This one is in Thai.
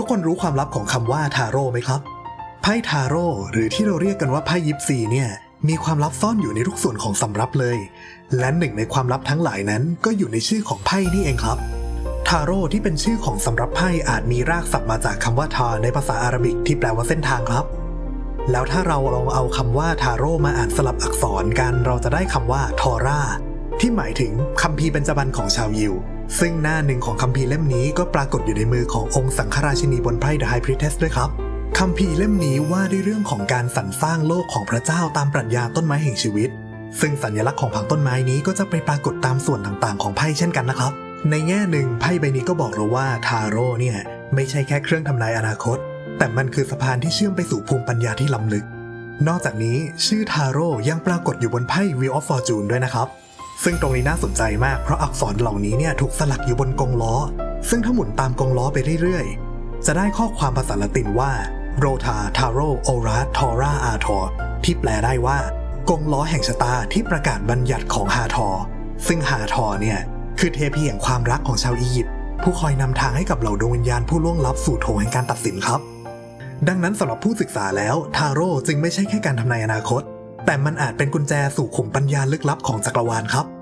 ทุกคนรู้ความลับของคำว่าทาโร่ไหมครับ ไพ่ทาโร่หรือที่เราเรียกกันว่าไพ่ยิปซีเนี่ยมีความลับซ่อนอยู่ในทุกส่วนของสำรับเลย และหนึ่งในความลับทั้งหลายนั้นก็อยู่ในชื่อของไพ่นี่เองครับ ทาโร่ที่เป็นชื่อของสำรับไพ่อาจมีรากศัพท์มาจากคำว่าทาในภาษาอาหรับิกที่แปลว่าเส้นทางครับ แล้วถ้าเราลองเอาคำว่าทาโร่มาอ่านสลับอักษรกันเราจะได้คำว่าทอร่าที่หมายถึงคัมภีร์เป็นจบันของชาวยิว ซึ่งหน้าหนึ่งของคัมภีร์เล่มนี้ก็ปรากฏอยู่ในมือขององค์สังฆราชินีบนไพร่ The High Priestess ด้วยครับคัมภีร์เล่มนี้ว่าด้วยเรื่องของการสรรสร้างโลกของพระเจ้าตามปรัชญาต้นไม้แห่งชีวิต ซึ่งสัญลักษณ์ของผังต้นไม้นี้ก็จะไปปรากฏตามส่วนต่างๆ ของไพ่เช่นกันนะครับ ในแง่หนึ่งไพ่ใบนี้ก็บอกเราว่าทาโร่เนี่ยไม่ใช่แค่เครื่องทำนายอนาคต แต่มันคือสะพานที่เชื่อมไปสู่ภูมิปัญญาที่ล้ำลึก นอกจากนี้ชื่อทาโร่ยังปรากฏอยู่บนไพ่ Wheel of Fortune ด้วยนะครับ ซึ่งตรงนี้น่าสนใจมากเพราะอักษรเหล่านี้เนี่ยถูกสลักอยู่บนกงล้อ ซึ่งถ้าหมุนตามกงล้อไปเรื่อยๆ จะได้ข้อความภาษาละตินว่า Rota Taro Ora Tora Ator ที่แปลได้ว่ากงล้อแห่งชะตาที่ประกาศบัญญัติของฮาทอ ซึ่งฮาทอเนี่ยคือเทพีแห่งความรักของชาวอียิปต์ผู้คอยนำทางให้กับเหล่าดวงวิญญาณผู้ล่วงลับสู่โถงแห่งการตัดสินครับ ดังนั้นสำหรับผู้ศึกษาแล้วทาโร่จึงไม่ใช่แค่การทำนายอนาคต แต่มันอาจเป็นกุญแจสู่ขุมปัญญาลึกลับของจักรวาลครับ